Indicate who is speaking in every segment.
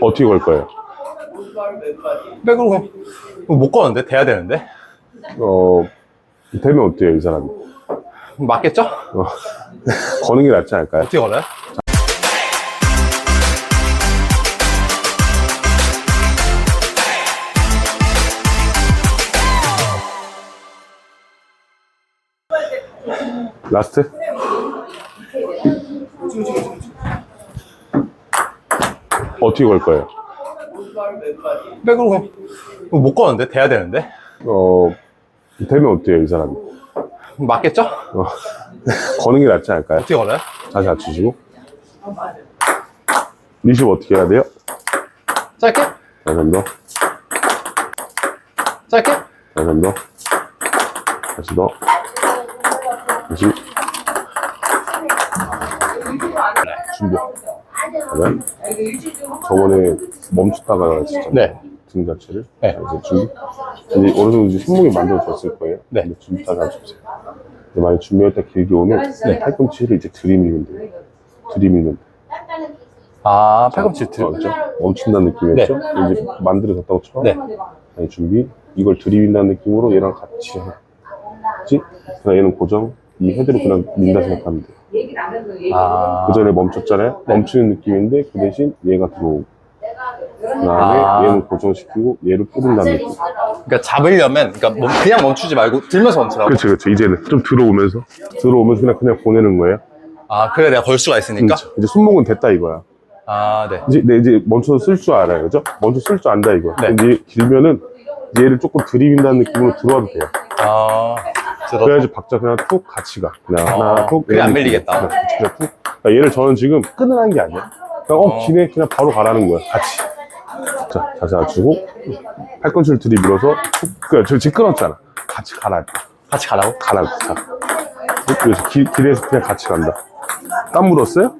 Speaker 1: 어떻게 걸 거예요?
Speaker 2: 백으로 가. 못 거는데? 돼야 되는데?
Speaker 1: 어, 되면 어때요, 이 사람이?
Speaker 2: 맞겠죠?
Speaker 1: 어, 거는 게 낫지 않을까요?
Speaker 2: 어떻게 걸어요?
Speaker 1: 라스트? 어떻게 걸 거예요?
Speaker 2: 백으로 가. 못 거는데? 돼야 되는데?
Speaker 1: 어, 되면 어때요, 이 사람이?
Speaker 2: 맞겠죠?
Speaker 1: 어, 거는 게 낫지 않을까요?
Speaker 2: 어떻게 걸어요?
Speaker 1: 자세 갖추시고. 리시브 어떻게 해야 돼요?
Speaker 2: 짧게?
Speaker 1: 다시 한 번
Speaker 2: 짧게?
Speaker 1: 다시 한 번. 다시 더. 다시. 준비. 그러면 저번에 멈췄다가 진짜
Speaker 2: 네.
Speaker 1: 등 자체를
Speaker 2: 네.
Speaker 1: 이제 준비. 이제 어느 정도 이제 손목이 만들어졌을 거예요.
Speaker 2: 네.
Speaker 1: 근데 준비 따라 해주세요. 근데 만약 준비했다 길게 오면
Speaker 2: 네.
Speaker 1: 팔꿈치를 이제 들이밀면 돼요. 들이밀면 돼요.
Speaker 2: 아, 팔꿈치 들.
Speaker 1: 어, 그죠? 멈춘다는 느낌이었죠? 이제 만들어졌다고 쳐.
Speaker 2: 네.
Speaker 1: 아니, 준비. 이걸 들이민다는 느낌으로 얘랑 같이 해. 그치? 그냥 얘는 고정. 이 헤드를 그냥 민다 생각하면 돼.
Speaker 2: 아.
Speaker 1: 그 전에 멈췄잖아요? 멈추는 느낌인데 그 대신 얘가 들어오고. 그 다음에
Speaker 2: 아.
Speaker 1: 얘는 고정시키고 얘를 뿌린다는 느낌.
Speaker 2: 그러니까 잡으려면, 그러니까 뭐 그냥 멈추지 말고 들면서 멈추라고.
Speaker 1: 그렇죠, 그렇죠. 이제는 좀 들어오면서. 들어오면서 그냥, 그냥 보내는 거예요.
Speaker 2: 아, 그래 내가 걸 수가 있으니까.
Speaker 1: 그렇죠. 이제 손목은 됐다 이거야.
Speaker 2: 아, 네.
Speaker 1: 이제, 내 이제 멈춰서 쓸 줄 알아요. 그죠? 멈춰 쓸 줄 안다 이거.
Speaker 2: 네.
Speaker 1: 근데 얘 길면은 얘를 조금 들이민다는 느낌으로 들어와도 돼요.
Speaker 2: 아, 들어.
Speaker 1: 그래야지 박자 그냥 툭 같이 가. 그냥
Speaker 2: 어,
Speaker 1: 하나 툭.
Speaker 2: 그래, 안
Speaker 1: 이런
Speaker 2: 밀리겠다.
Speaker 1: 느낌. 그냥 그냥 툭. 그러니까 얘를 저는 지금 끊으라는 게 아니야. 그냥 어,
Speaker 2: 어.
Speaker 1: 기네 그냥 바로 가라는 거야. 같이. 자, 자세 맞추고 팔꿈치를 들이밀어서 툭. 그래, 저 지금 끊었잖아. 같이 가라.
Speaker 2: 같이 가라고?
Speaker 1: 가라. 자. 그래서 길, 길에서 그냥 같이 간다. 땀 묻었어요?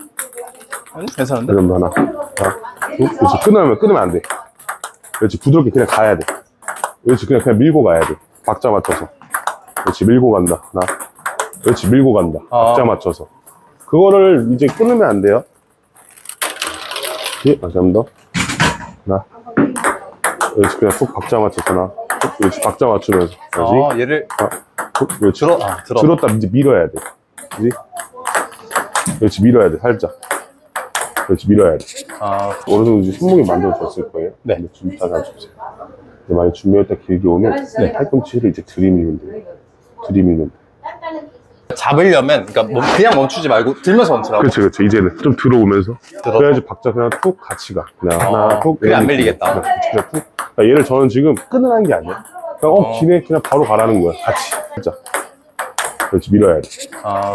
Speaker 2: 아니, 괜찮은데?
Speaker 1: 이런 거 하나. 하나. 툭. 그렇지. 끊으면, 끊으면 안 돼. 그렇지. 부드럽게 그냥 가야 돼. 그렇지. 그냥, 그냥 밀고 가야 돼. 박자 맞춰서. 그렇지. 밀고 간다. 하나. 그렇지. 밀고 간다.
Speaker 2: 아.
Speaker 1: 박자 맞춰서. 그거를 이제 끊으면 안 돼요. 예, 다시 한번 더. 하나. 그렇지. 그냥 툭 박자 맞춰서 하나. 툭. 그렇지. 박자 맞추면서. 그렇지.
Speaker 2: 어, 얘를
Speaker 1: 하나. 툭. 그렇지.
Speaker 2: 들어, 아, 들어.
Speaker 1: 들었다 이제 밀어야 돼. 그렇지? 그렇지. 밀어야 돼. 살짝. 그렇지. 밀어야 돼.
Speaker 2: 아,
Speaker 1: 어느 정도 이제 손목이 만들어졌을 거예요.
Speaker 2: 네.
Speaker 1: 준비 해주세요. 근데 만약 준비했다 길게 오면
Speaker 2: 네.
Speaker 1: 팔꿈치를 이제 들이밀면 돼요. 돼요.
Speaker 2: 잡으려면, 그러니까 뭐 그냥 멈추지 말고 들면서 멈추라고.
Speaker 1: 그렇죠, 그렇죠. 이제는 좀 들어오면서.
Speaker 2: 들어.
Speaker 1: 그래야지 박자 그냥 툭 같이 가. 그냥
Speaker 2: 어,
Speaker 1: 하나 툭.
Speaker 2: 그래, 안 밀리겠다.
Speaker 1: 그냥 툭. 그러니까 얘를 저는 지금 끊으라는 게 아니야. 그냥 어,
Speaker 2: 어.
Speaker 1: 기네 그냥 바로 가라는 거야. 같이. 진짜. 그렇지, 밀어야 돼.
Speaker 2: 아,